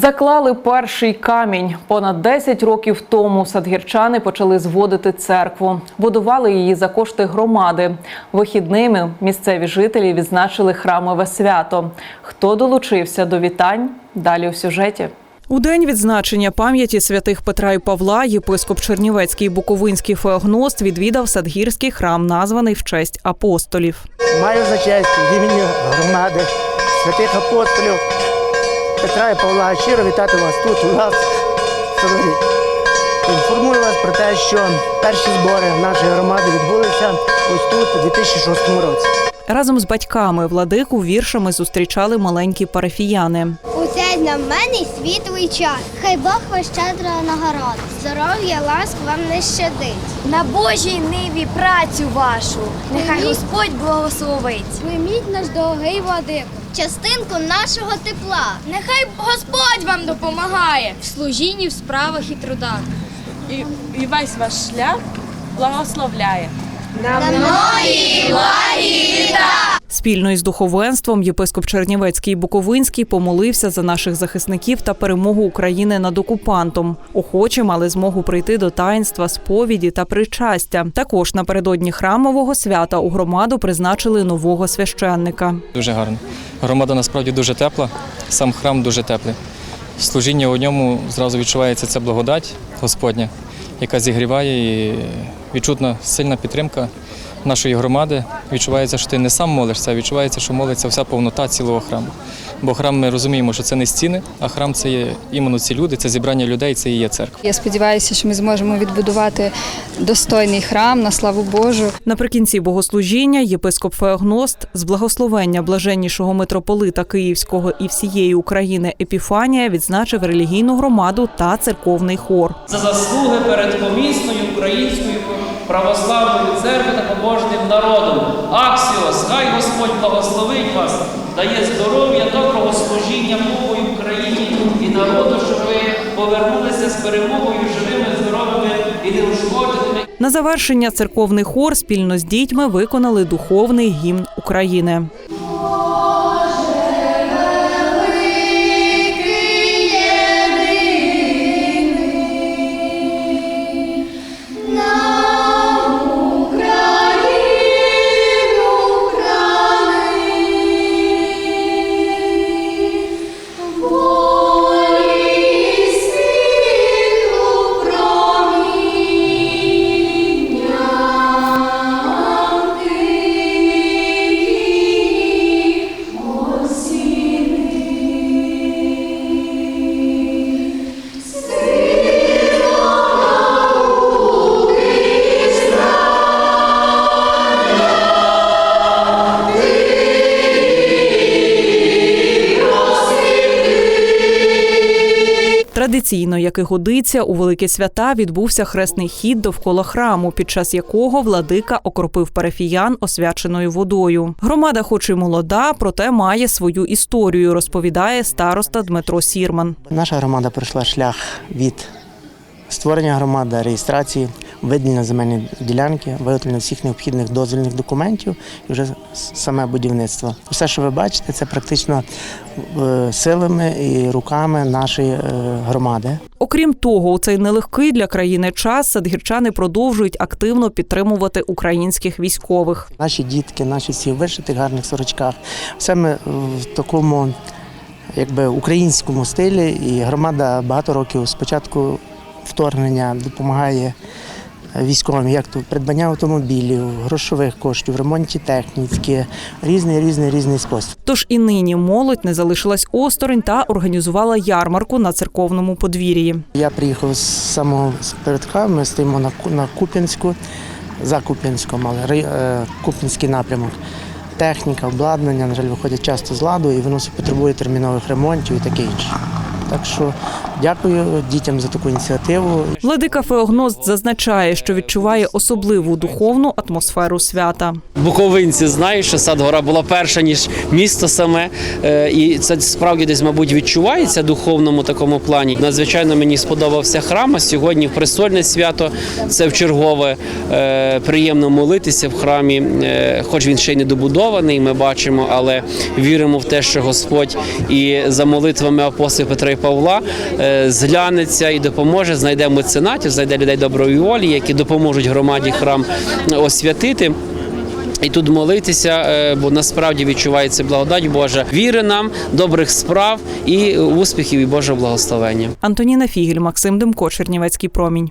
Заклали перший камінь. Понад 10 років тому садгірчани почали зводити церкву. Будували її за кошти громади. Вихідними місцеві жителі відзначили храмове свято. Хто долучився до вітань? Далі у сюжеті. У день відзначення пам'яті святих Петра і Павла єпископ Чернівецький і Буковинський феогност відвідав садгірський храм, названий в честь апостолів. Маю за честь імені громади святих апостолів Петра і Павла щиро вітати вас тут, у нас в. Інформую вас про те, що перші збори нашої громади відбулися ось тут, у 2006 році. Разом з батьками владику віршами зустрічали маленькі парафіяни. У цей знаменний світлий час. Хай Бог вас щедро нагородить. Здоров'я, ласк вам не щадить. На Божій ниві працю вашу, нехай Господь благословить. Прийміть наш дорогий владику. Частинку нашого тепла. Нехай Господь вам допомагає в служінні, в справах і трудах. і, і весь ваш шлях благословляє. Спільно із духовенством єпископ Чернівецький і Буковинський помолився за наших захисників та перемогу України над окупантом. Охочі мали змогу прийти до таїнства, сповіді та причастя. Також напередодні храмового свята у громаду призначили нового священника. Дуже гарно. Громада насправді дуже тепла, сам храм дуже теплий. Служіння у ньому зразу відчувається ця благодать Господня, яка зігріває і відчутна сильна підтримка нашої громади. Відчувається, що ти не сам молишся, а відчувається, що молиться вся повнота цілого храму. Бо храм ми розуміємо, що це не стіни, а храм це є іменно ці люди, це зібрання людей, це і є церква. Я сподіваюся, що ми зможемо відбудувати достойний храм на славу Божу. Наприкінці богослужіння єпископ Феогност з благословення блаженнішого митрополита Київського і всієї України Епіфанія відзначив релігійну громаду та церковний хор. за заслуги перед помісною українською православною церквою та побожним народом. Аксіос, хай Господь благословить вас, дає здоров'я, доброго служіння Богу Україні і народу, щоб ви повернулися з перемогою живими, здоровими і неушкодженими. На завершення церковний хор спільно з дітьми виконали духовний гімн України. Традиційно, як і годиться, у великі свята відбувся хресний хід довкола храму, під час якого владика окропив парафіян освяченою водою. Громада, хоч і молода, проте має свою історію, розповідає староста Дмитро Сірман. Наша громада пройшла шлях від створення громади, реєстрації, виділення земельної ділянки, виготовлення всіх необхідних дозвільних документів і вже саме будівництво. Все, що ви бачите, це практично е, силами і руками нашої е, громади. Окрім того, у цей нелегкий для країни час садгірчани продовжують активно підтримувати українських військових. Наші дітки, наші всі в вишитих гарних сорочках. Все ми в такому якби українському стилі, і громада багато років спочатку вторгнення допомагає військовим, як то придбання автомобілів, грошових коштів, ремонті техніки, різний, різний, різний спосіб. Тож і нині молодь не залишилась осторонь та організувала ярмарку на церковному подвір'ї. Я приїхав з самого передка, ми стоїмо на, на Куп'янську, за Куп'янськом, але рай- е, Куп'янський напрямок. Техніка, обладнання, на жаль, виходять часто з ладу і воно потребує термінових ремонтів і таке інше. Так що Дякую дітям за таку ініціативу. Владика Феогност зазначає, що відчуває особливу духовну атмосферу свята. Буковинці знають, що Садгора була перша ніж місто саме, Е, і це справді десь, мабуть, відчувається в духовному такому плані. Надзвичайно мені сподобався храм. А сьогодні в престольне свято це в чергове е, приємно молитися в храмі, е, хоч він ще й не добудований, ми бачимо, але віримо в те, що Господь і за молитвами апостолів Петра і Павла зглянеться і допоможе, знайде меценатів, знайде людей доброї волі, які допоможуть громаді храм освятити. І тут молитися, е, бо насправді відчувається благодать Божа. Віри нам, добрих справ і успіхів і Божого благословення. Антоніна Фігель, Максим Демко, Чернівецький промінь.